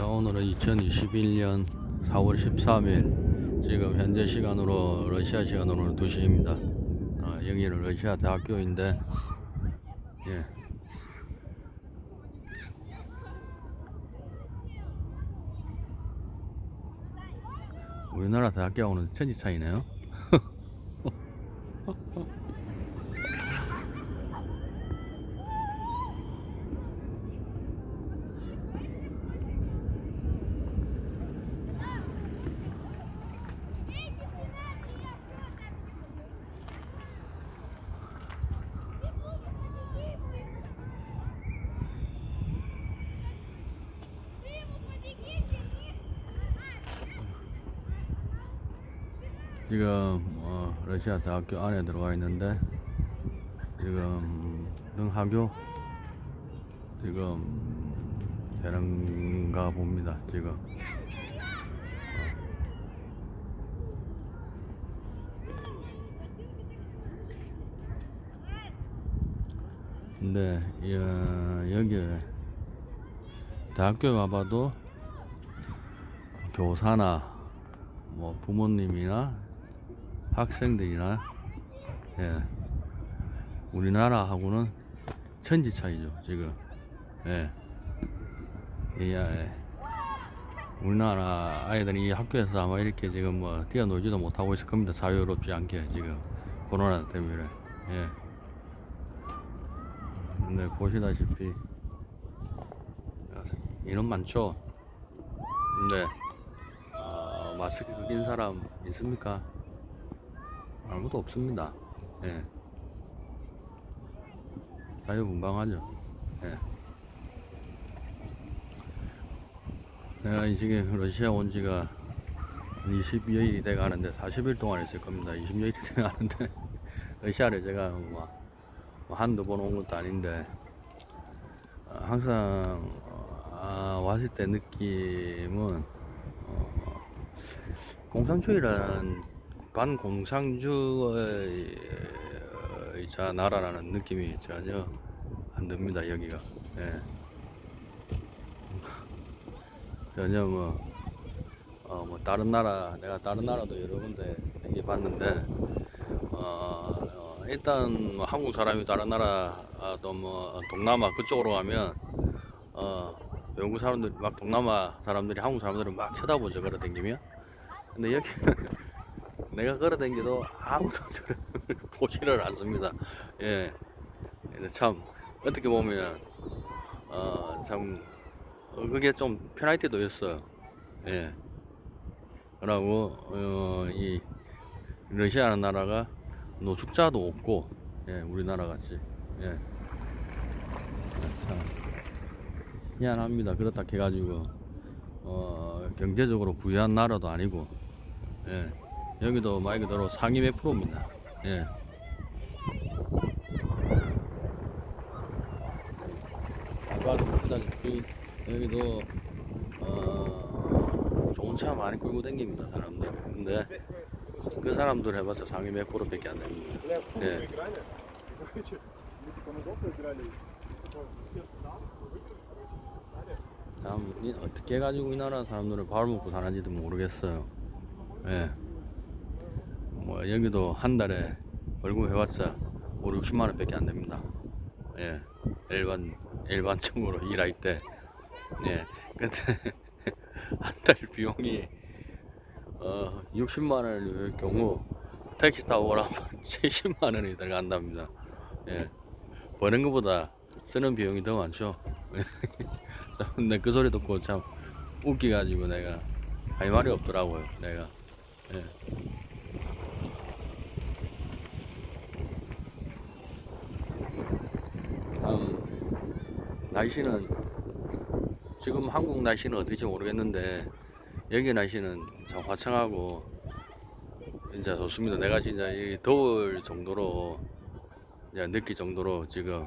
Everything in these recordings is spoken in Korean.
자 오늘은 2021년 4월 13일. 지금 현재 시간으로 러시아 시간으로는 2시입니다. 아, 여기는 러시아 대학교인데 예. 우리나라 대학교하고는 천지 차이네요 지금 어, 러시아 대학교 안에 들어와 있는데 지금 능하교 지금 되는가 봅니다 지금. 근데 여, 여기 대학교 가봐도 교사나 뭐 부모님이나 학생들이나 예 우리나라하고는 천지 차이죠 지금 예. 예, 예. 우리나라 아이들이 이 학교에서 아마 이렇게 지금 뭐 뛰어놀지도 못하고 있을 겁니다 자유롭지 않게 지금 코로나 때문에 예. 근데 보시다시피 인원 많죠 근데 어, 마스크 낀 사람 있습니까? 아무도 없습니다. 예. 자유분방하죠. 예. 내가 이 지금 러시아 온 지가 22여일이 돼 가는데 40일 동안 있을 겁니다. 20여일이 돼 가는데 러시아를 제가 뭐, 뭐 한두 번 온 것도 아닌데 어, 항상 어, 아, 왔을 때 느낌은 어, 공산주의라는 반공산주의 자 나라라는 느낌이 전혀 안 듭니다 여기가 예. 전혀 뭐, 어, 뭐 다른 나라 내가 다른 나라도 여러 군데 댕겨 봤는데 어, 어, 일단 뭐 한국 사람이 다른 나라 아, 또뭐 동남아 그쪽으로 가면 어, 외국 사람들 막 동남아 사람들이 한국 사람들을 막 쳐다보죠 걸어 댕기면 근데 여기는 내가 걸어 댕겨도 아무도 저를 보지를 않습니다 예 참 어떻게 보면 어 참 그게 좀 편할 때도 있어요 예 그러고 어, 이 러시아라는 나라가 노숙자도 없고 예 우리나라 같이 예 참. 미안합니다. 그렇다 해가지고 어, 경제적으로 부유한 나라도 아니고 예. 여기도 말 그대로 몇 프로입니다. 예. 보다시피 여기도 어, 좋은 차 많이 끌고 다닙니다 사람들. 근데 그 사람들 해봤자 상위 몇 프로 밖에 안 됩니다. 예. 참 이- 어떻게 해가지고 이 나라 사람들은 밥을 먹고 사는지도 모르겠어요. 예. 뭐 여기도 한 달에 월급 해봤자 5, 60만 원밖에 안 됩니다. 예. 일반 일반적으로 일할 때. 예. 근데 한 달 비용이 어 60만 원일 경우 택시 타고 오라면 70만 원이 들어간답니다. 예. 버는 것보다 쓰는 비용이 더 많죠. 근데 그 소리 듣고 참 웃기가지고 내가 할 말이 없더라고요. 내가. 예. 참 날씨는 지금 한국 날씨는 어떨지 모르겠는데 여기 날씨는 참 화창하고 진짜 좋습니다. 내가 진짜 이 더울 정도로 이제 느낄 정도로 지금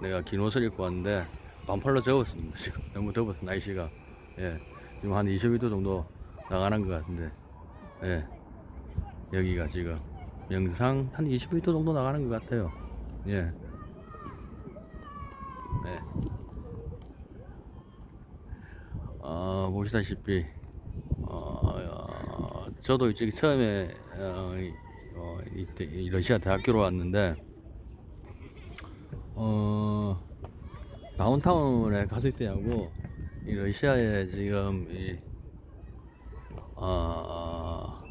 내가 긴 옷을 입고 왔는데 반팔로 접었습니다. 지금 너무 더워서 날씨가 예 지금 한 22도 정도 나가는 것 같은데 예 여기가 지금 영상 한 22도 정도 나가는 것 같아요. 예. 네. 어, 보시다시피 어, 어, 저도 이쪽에 처음에 어, 이, 어, 이, 이 러시아 대학교로 왔는데 어, 다운타운에 갔을 때하고 이 러시아에 지금 이 어,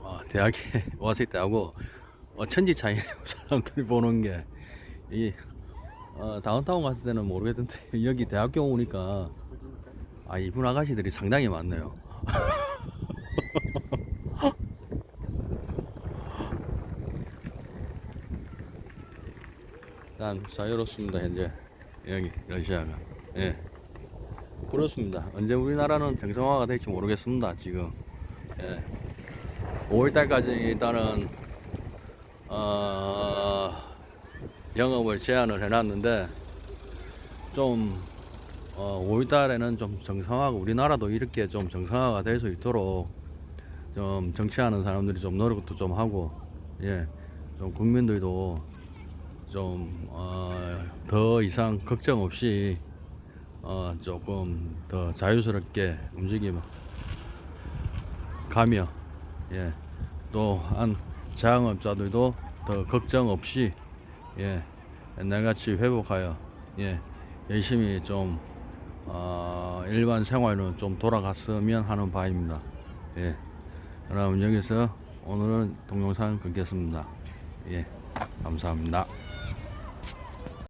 어, 대학에 왔을 때하고 어, 천지 차이네요 사람들이 보는 게 이 어, 다운타운 갔을 때는 모르겠던데 여기 대학교 오니까 아 이분 아가씨들이 상당히 많네요. 일단 자유롭습니다 현재. 여기 러시아가. 예. 그렇습니다. 언제 우리나라는 정상화가 될지 모르겠습니다 지금. 예. 5월달까지 일단은 어, 영업을 제한을 해놨는데 좀 어, 5월달에는 좀 정상화가 우리나라도 이렇게 좀 정상화가 될 수 있도록 좀 정치하는 사람들이 좀 노력도 좀 하고 예, 좀 국민들도 좀 어, 더 이상 걱정 없이 어, 조금 더 자유스럽게 움직이면 가며 예, 또한 자영업자들도 더 걱정 없이 예, 옛날같이 회복하여 예, 열심히 좀 어, 일반 생활로 좀 돌아갔으면 하는 바입니다. 예, 그럼 여기서 오늘은 동영상 끊겠습니다. 예, 감사합니다.